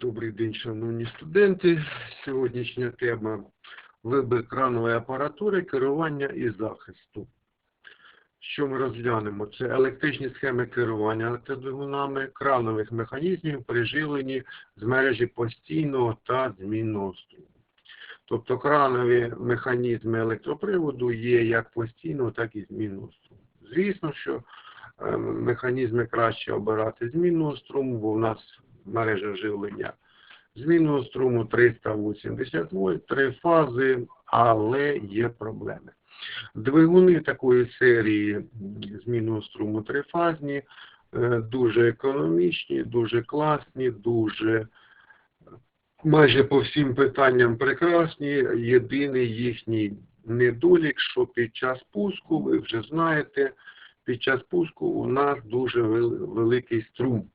Добрий день, шановні студенти. Сьогоднішня тема вибір кранової апаратури, керування і захисту. Що ми розглянемо? Це електричні схеми керування електродвигунами, кранових механізмів при живленні з мережі постійного та змінного струму. Тобто кранові механізми електроприводу є як постійного, так і змінного струму. Звісно, що е, механізми краще обирати змінного струму, бо в нас мережа живлення змінного струму 380 вольт, три фази, але є проблеми. Двигуни такої серії змінного струму трифазні, е, дуже економічні, дуже класні, дуже майже по всім питанням прекрасні. Єдиний їхній недолік, що під час пуску, ви вже знаєте, під час пуску у нас дуже великий струм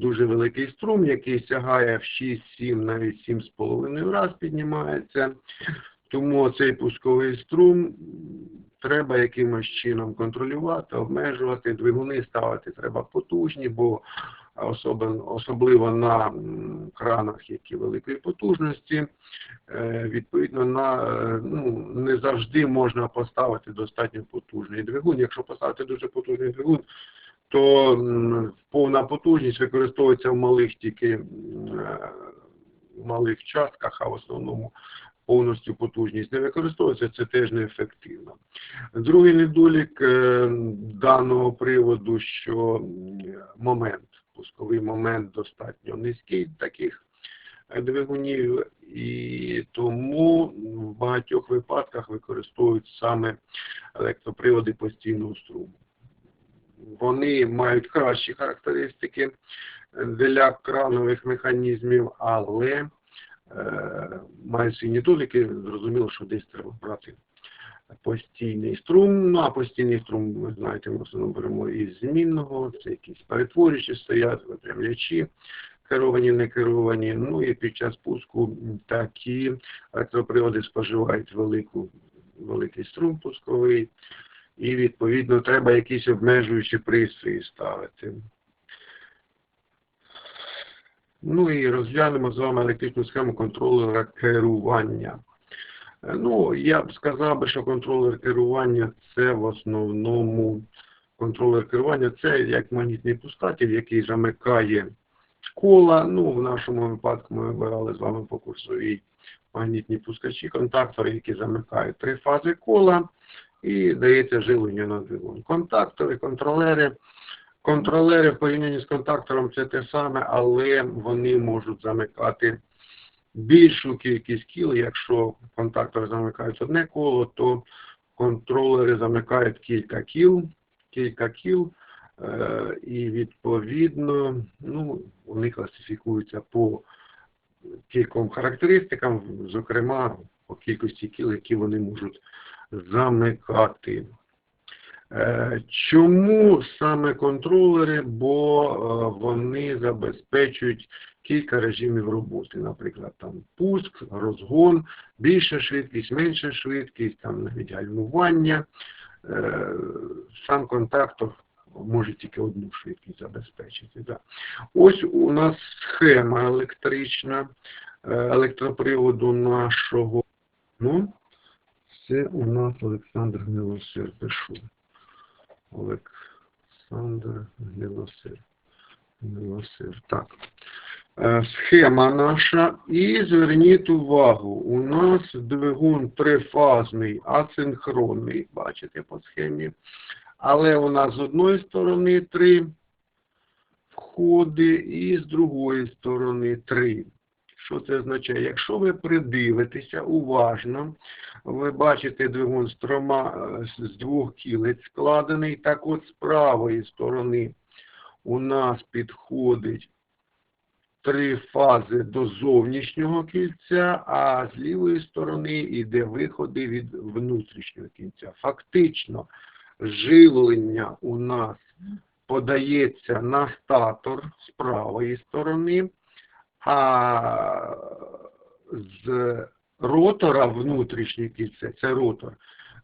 дуже великий струм, який сягає в 6-7, навіть 7,5 раз піднімається. Тому цей пусковий струм треба якимось чином контролювати, обмежувати. Двигуни ставити треба потужні, бо особливо на кранах, які великої потужності, е, відповідно, на, е, ну, не завжди можна поставити достатньо потужний двигун. Якщо поставити дуже потужний двигун, то повна потужність використовується в малих тільки е, в малих частках, а в основному повністю потужність не використовується, це теж неефективно. Другий недолік е, даного приводу, що момент, пусковий момент достатньо низький таких двигунів, і тому в багатьох випадках використовують саме електроприводи постійного струму вони мають кращі характеристики для кранових механізмів, але е, мають свої недоліки. Зрозуміло, що десь треба брати постійний струм. Ну, а постійний струм, ви знаєте, ми в основному беремо із змінного, це якісь перетворюючі стоять, випрямлячі. Керовані, не керовані, ну і під час пуску такі електроприводи споживають велику, великий струм пусковий, і, відповідно, треба якісь обмежуючі пристрої ставити. Ну і розглянемо з вами електричну схему контролера керування. Ну, я б сказав би, що контролер керування це в основному контролер керування це як магнітний пускатель, який замикає кола. Ну, в нашому випадку ми вибирали з вами по курсовій магнітні пускачі, контактори, які замикають три фази кола і дається живлення на двигун. Контактори, контролери. Контролери в порівнянні з контактором це те саме, але вони можуть замикати більшу кількість кіл. Якщо контактори замикають одне коло, то контролери замикають кілька кіл, кілька кіл, е, і відповідно ну, вони класифікуються по кільком характеристикам, зокрема по кількості кіл, які вони можуть замикати. Е, чому саме контролери? Бо е, вони забезпечують кілька режимів роботи, наприклад, там пуск, розгон, більша швидкість, менша швидкість, там навіть гальмування. Е, сам контактор може тільки одну швидкість забезпечити. Ось у нас схема електрична електроприводу нашого. Ну, це у нас Олександр Гнилосир. Пишу. Олександр Гнилосир. Гнилосир. Так. Е, схема наша. І зверніть увагу, у нас двигун трифазний, асинхронний, бачите по схемі. Але у нас з одної сторони три входи і з другої сторони три. Що це означає? Якщо ви придивитеся уважно, ви бачите двигун з трома з двох кілець складений. Так от з правої сторони у нас підходить три фази до зовнішнього кільця, а з лівої сторони йде виходи від внутрішнього кінця. Фактично, живлення у нас подається на статор з правої сторони а з ротора внутрішнє кільце, це ротор,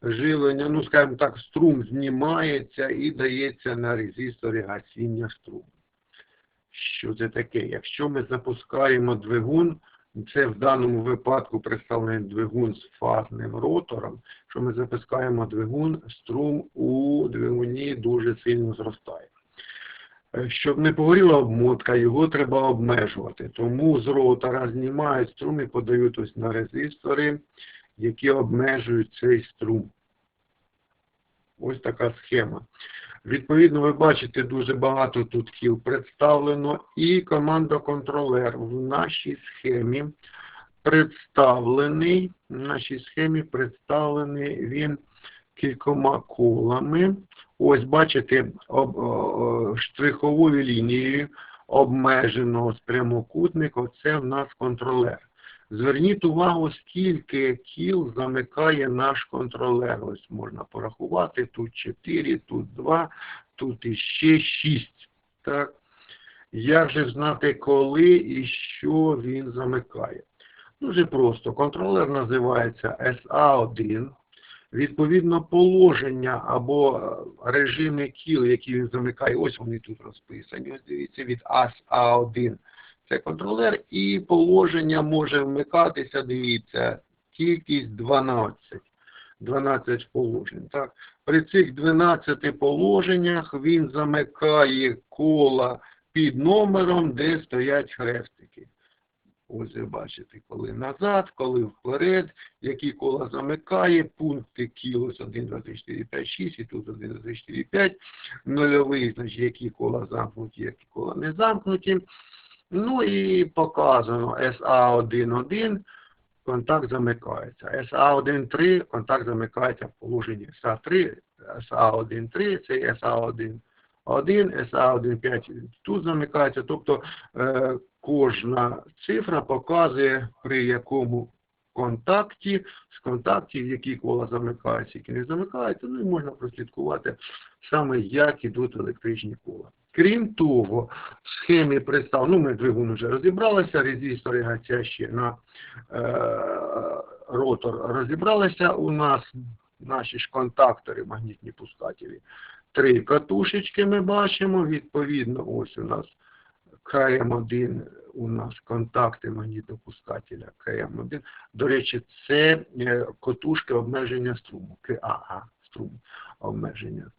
живлення, ну, скажімо так, струм знімається і дається на резисторі гасіння струму. Що це таке? Якщо ми запускаємо двигун, це в даному випадку представлений двигун з фазним ротором, що ми запускаємо двигун, струм у двигуні дуже сильно зростає. Е, Щоб не погоріла обмотка, його треба обмежувати. Тому з ротора знімають струм і подають ось на резистори, які обмежують цей струм. Ось така схема. Відповідно, ви бачите, дуже багато тут кіл представлено. І командоконтролер в нашій схемі представлений, в нашій схемі представлений він кількома колами. Ось бачите, об, о, штриховою лінією обмеженого прямокутника, оце в нас контролер. Зверніть увагу, скільки кіл замикає наш контролер. Ось можна порахувати, тут 4, тут 2, тут іще 6. Так? Як же знати, коли і що він замикає? Дуже просто. Контролер називається SA1. Відповідно, положення або режими кіл, які він замикає, ось вони тут розписані. Ось дивіться, від SA1 це контролер, і положення може вмикатися, дивіться, кількість 12. 12 положень. Так? При цих 12 положеннях він замикає кола під номером, де стоять хрестики. Ось ви бачите, коли назад, коли вперед, які кола замикає, пункти кіл ось 1, 2, 3, 4, 5, 6, і тут 1, 2, 3, 4, 5, нульовий, значить, які кола замкнуті, які кола не замкнуті. Ну і показано SA1.1, контакт замикається. SA1.3, контакт замикається в положенні SA3, SA1.3, це SA1. 1, SA1.5 тут замикається, тобто е, кожна цифра показує при якому контакті, з контактів, які кола замикаються, які не замикаються, ну і можна прослідкувати саме, як ідуть електричні кола. Крім того, в схемі представ, ну ми двигун вже розібралися, резистори гацящі на е, ротор розібралися у нас, наші ж контактори, магнітні пускателі. Три катушечки ми бачимо, відповідно, ось у нас КМ1, у нас контакти магнітопускателя КМ1. До речі, це е, котушки обмеження струму, КАА струм обмеження.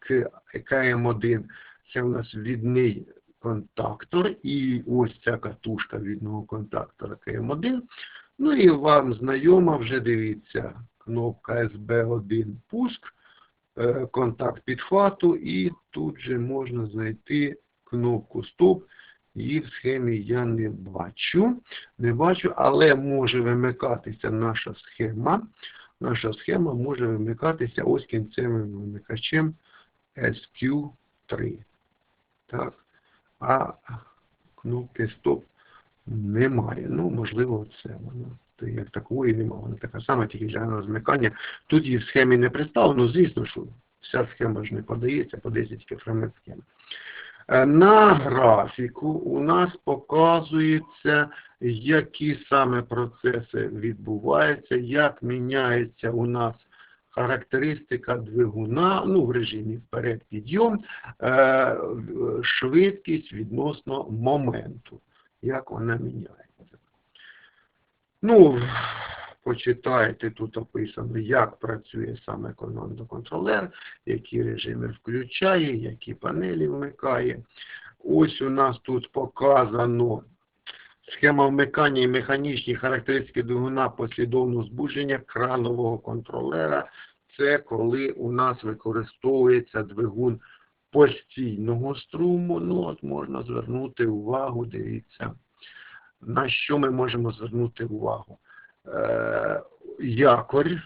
КМ1 це у нас відний контактор, і ось ця катушка відного контактора КМ1. Ну і вам знайома вже дивіться, кнопка SB1 пуск, е, контакт підхвату, і тут же можна знайти кнопку стоп. Її в схемі я не бачу, не бачу, але може вимикатися наша схема. Наша схема може вимикатися ось кінцевим вимикачем SQ3. Так. А кнопки стоп немає. Ну, можливо, це воно. То як такої немає. Вона така сама, тільки для розмикання. Тут її в схемі не представлено, звісно, що вся схема ж не подається, подається тільки фрагмент схеми. Е, На графіку у нас показується, які саме процеси відбуваються, як міняється у нас характеристика двигуна, ну, в режимі вперед підйом, е, швидкість відносно моменту, як вона міняється. Ну, почитайте, тут описано, як працює саме командоконтролер, які режими включає, які панелі вмикає. Ось у нас тут показано схема вмикання і механічні характеристики двигуна послідовного збудження кранового контролера. Це коли у нас використовується двигун постійного струму. Ну, от можна звернути увагу, дивіться, на що ми можемо звернути увагу. Е, якорь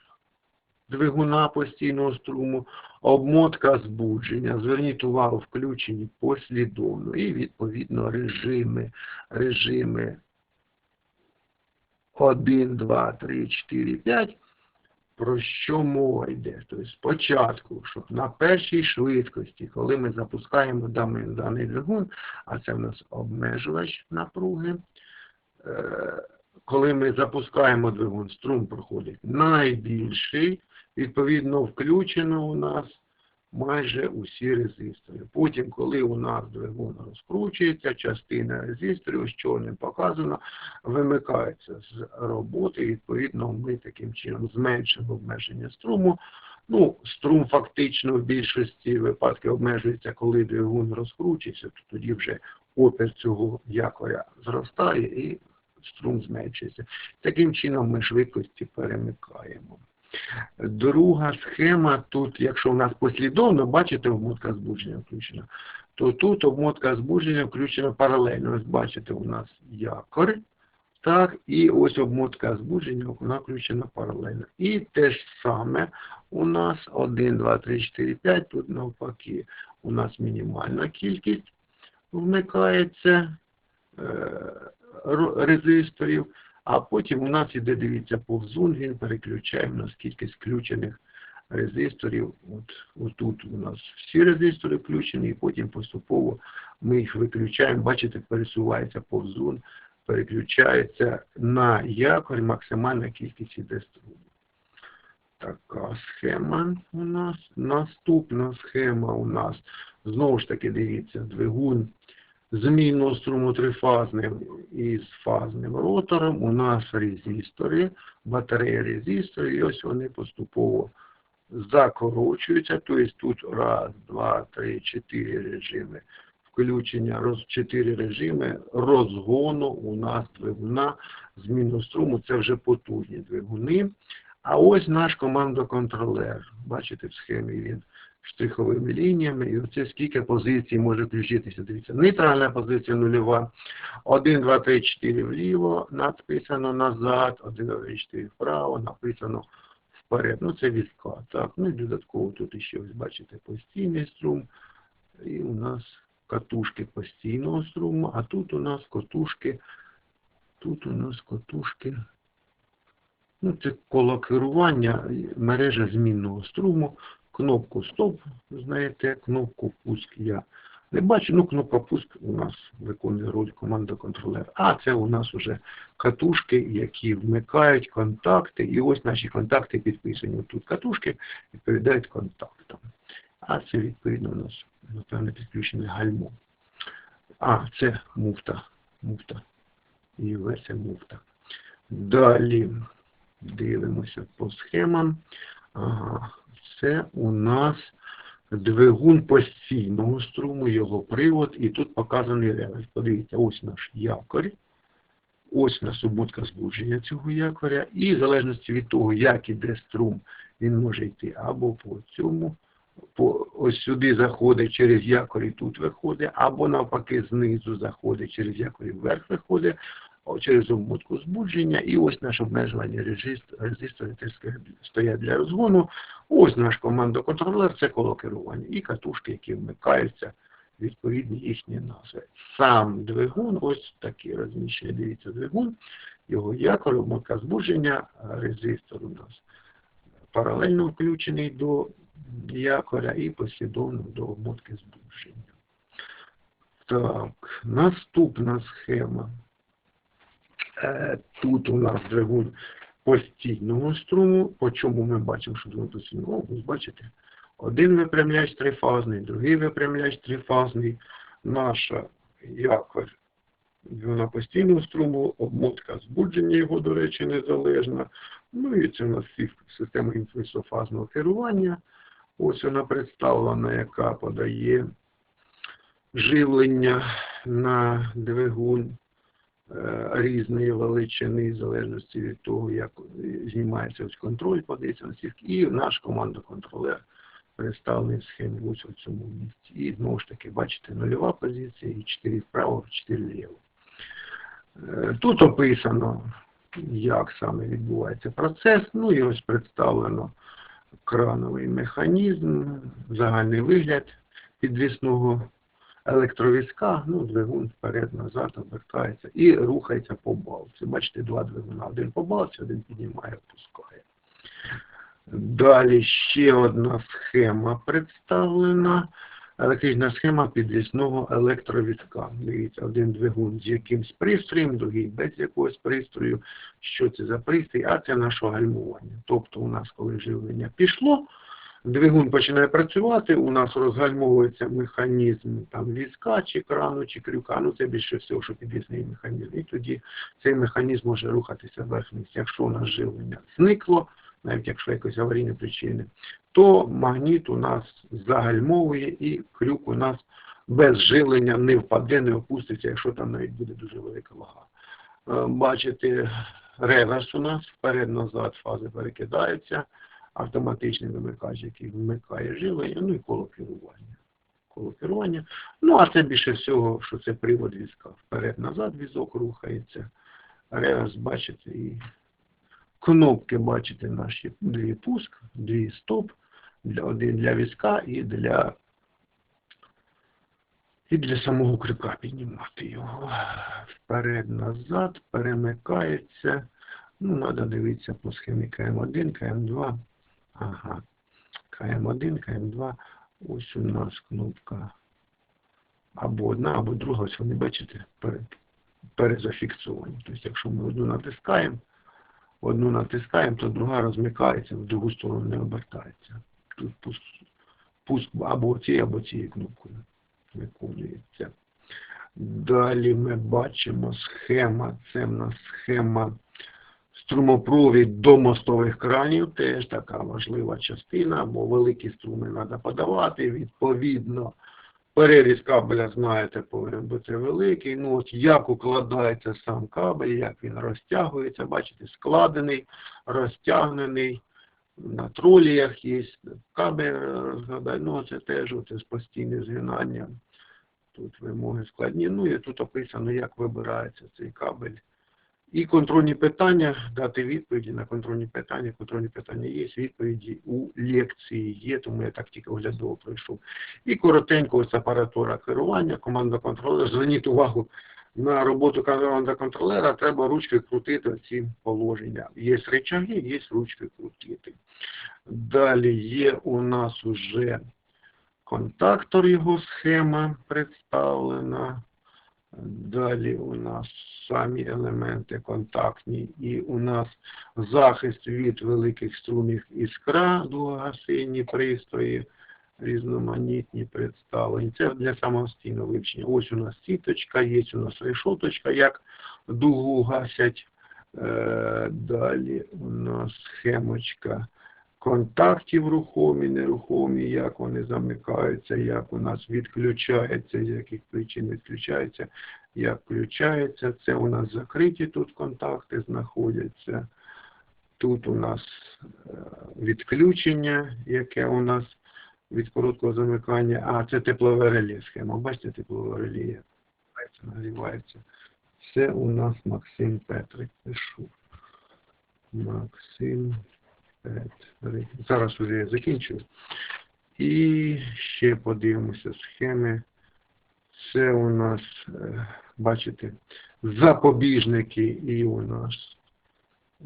двигуна постійного струму, обмотка збудження. Зверніть увагу, включені послідовно і, відповідно, режими, режими 1, 2, 3, 4, 5. Про що мова йде? Тобто спочатку, щоб на першій швидкості, коли ми запускаємо даний, даний двигун, а це в нас обмежувач напруги, е, коли ми запускаємо двигун, струм проходить найбільший, відповідно, включено у нас майже усі резистори. Потім, коли у нас двигун розкручується, частина резисторів, з чорним показано, вимикається з роботи. Відповідно, ми таким чином зменшимо обмеження струму. Ну, струм фактично в більшості випадків обмежується, коли двигун розкручується, то тоді вже опір цього якоря зростає і струм зменшується. Таким чином ми швидкості перемикаємо. Друга схема, тут, якщо у нас послідовно, бачите, обмотка збудження включена, то тут обмотка збудження включена паралельно. Ось бачите, у нас якор, так, і ось обмотка збудження, вона включена паралельно. І те ж саме у нас 1, 2, 3, 4, 5, тут навпаки у нас мінімальна кількість вмикається е, резисторів, а потім у нас іде, дивіться, повзун, він переключає в нас кількість включених резисторів. От, отут у нас всі резистори включені, і потім поступово ми їх виключаємо. Бачите, пересувається повзун, переключається на якорь, максимальна кількість іде струму. Така схема у нас. Наступна схема у нас, знову ж таки, дивіться, двигун змінного струму трифазним із фазним ротором. У нас резистори, батарея резисторів, і ось вони поступово закорочуються. Тобто тут раз, два, три, чотири режими включення, роз, чотири режими розгону у нас двигуна змінного струму. Це вже потужні двигуни. А ось наш командоконтролер. Бачите, в схемі він штриховими лініями. І оце скільки позицій може включитися. Дивіться, нейтральна позиція нульова. 1, 2, 3, 4 вліво, написано назад, 1, 2, 3, 4 вправо, написано вперед. Ну, це відкат. Так, ну і додатково тут ще ось бачите постійний струм. І у нас катушки постійного струму, а тут у нас котушки, тут у нас котушки. Ну, це коло керування мережа змінного струму, кнопку стоп, знаєте, кнопку пуск я не бачу. Ну, кнопка пуск у нас виконує роль команда контролер. А це у нас вже катушки, які вмикають контакти. І ось наші контакти підписані. Тут катушки відповідають контактам. А це відповідно у нас, напевно, підключене гальмо. А, це муфта. Муфта. І версія муфта. Далі дивимося по схемам. Ага, це у нас двигун постійного струму, його привод, і тут показаний ревель. Подивіться, ось наш якорь, ось у нас обмотка збудження цього якоря, і в залежності від того, як іде струм, він може йти або по цьому, по, ось сюди заходить через якорь і тут виходить, або навпаки знизу заходить через якорь вверх виходить, через обмотку збудження, і ось наш обмежувальні резист- резистори стоять для розгону. Ось наш командоконтролер, це коло керування, і катушки, які вмикаються, відповідні їхні назви. Сам двигун, ось такий розміщений, дивіться, двигун, його якор, обмотка збудження, резистор у нас паралельно включений до якоря і послідовно до обмотки збудження. Так, наступна схема. Е, Тут у нас двигун постійного струму. По чому ми бачимо, що двигун постійного? Бачите, один випрямляч трифазний, другий випрямляч трифазний. Наша якорь двигуна постійного струму, обмотка збудження його, до речі, незалежна. Ну і це у нас система імпульсофазного керування. Ось вона представлена, яка подає живлення на двигун е, різної величини, в залежності від того, як е, знімається ось контроль, на всіх, і наш командоконтролер представлений в у цьому місці. І знову ж таки, бачите, нульова позиція і 4 вправо, 4 вліво. Е, Тут описано, як саме відбувається процес, ну і ось представлено крановий механізм, загальний вигляд підвісного електровізка, ну, двигун вперед-назад обертається і рухається по балці. Бачите, два двигуна. Один по балці, один піднімає, опускає. Далі ще одна схема представлена. Електрична схема підвісного електровізка. Дивіться, один двигун з якимсь пристроєм, другий без якогось пристрою. Що це за пристрій? А це наше гальмування. Тобто у нас, коли живлення пішло, Двигун починає працювати, у нас розгальмовується механізм там візка, чи крану, чи крюка, ну це більше всього, що підвісний механізм. І тоді цей механізм може рухатися вверх-вниз. Якщо у нас живлення зникло, навіть якщо якось аварійні причини, то магніт у нас загальмовує і крюк у нас без живлення не впаде, не опуститься, якщо там навіть буде дуже велика вага. Е, Бачите, реверс у нас вперед-назад фази перекидаються, автоматичний вимикач, який вмикає живлення, ну і коло керування. Коло керування. Ну, а це більше всього, що це привод візка. Вперед-назад візок рухається. Реверс, бачите, і кнопки, бачите, наші дві пуск, дві стоп, один для візка і для і для самого крюка піднімати його. Вперед-назад, перемикається. Ну, треба дивитися по схемі КМ1, КМ2. Ага. КМ1, КМ2. Ось у нас кнопка або одна, або друга. Ось вони, бачите, перезафіксовані. Тобто, якщо ми одну натискаємо, одну натискаємо, то друга розмикається, в другу сторону не обертається. Тут пуск, або цією, або цією кнопкою виконується. Далі ми бачимо схема, це в нас схема струмопровід до мостових кранів, теж така важлива частина, бо великі струми треба подавати, відповідно. Переріз кабеля, знаєте, повинен бути великий. Ну от як укладається сам кабель, як він розтягується, бачите, складений, розтягнений, на троліях є кабель розгадай, ну це теж оце з постійне згинання. Тут вимоги складні. Ну і тут описано, як вибирається цей кабель. І контрольні питання, дати відповіді на контрольні питання. Контрольні питання є, відповіді у лекції є, тому я так тільки оглядово пройшов. І коротенько ось апаратура керування, команда контролера. Зверніть увагу на роботу команда контролера, треба ручкою крутити ці положення. Є речаги, є ручкою крутити. Далі є у нас уже контактор, його схема представлена. Далі у нас самі елементи контактні і у нас захист від великих струмів іскра, довгогасинні пристрої, різноманітні представлені. Це для самостійного вивчення. Ось у нас сіточка, є у нас решоточка, як дугу гасять. Е, Далі у нас схемочка контактів рухомі, нерухомі, як вони замикаються, як у нас відключаються, з яких причин відключаються, як включається. Це у нас закриті тут контакти знаходяться. Тут у нас е, відключення, яке у нас від короткого замикання. А, це теплове реле схема. Бачите, теплове реле нагрівається. Це у нас Максим Петрик. Пишу. Максим. Зараз уже я закінчую. І ще подивимося схеми. Це у нас, е, бачите, запобіжники і у нас е,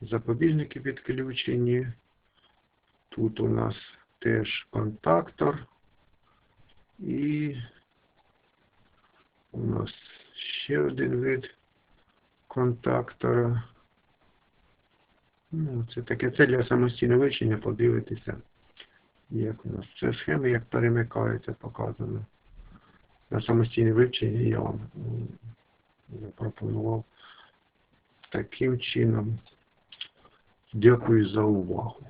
запобіжники підключені. Тут у нас теж контактор. І у нас ще один вид контактора. Ну, це таке, це для самостійного вивчення, подивитися, як у нас це схеми, як перемикаються, показано. На самостійне вивчення я вам запропонував таким чином. Дякую за увагу.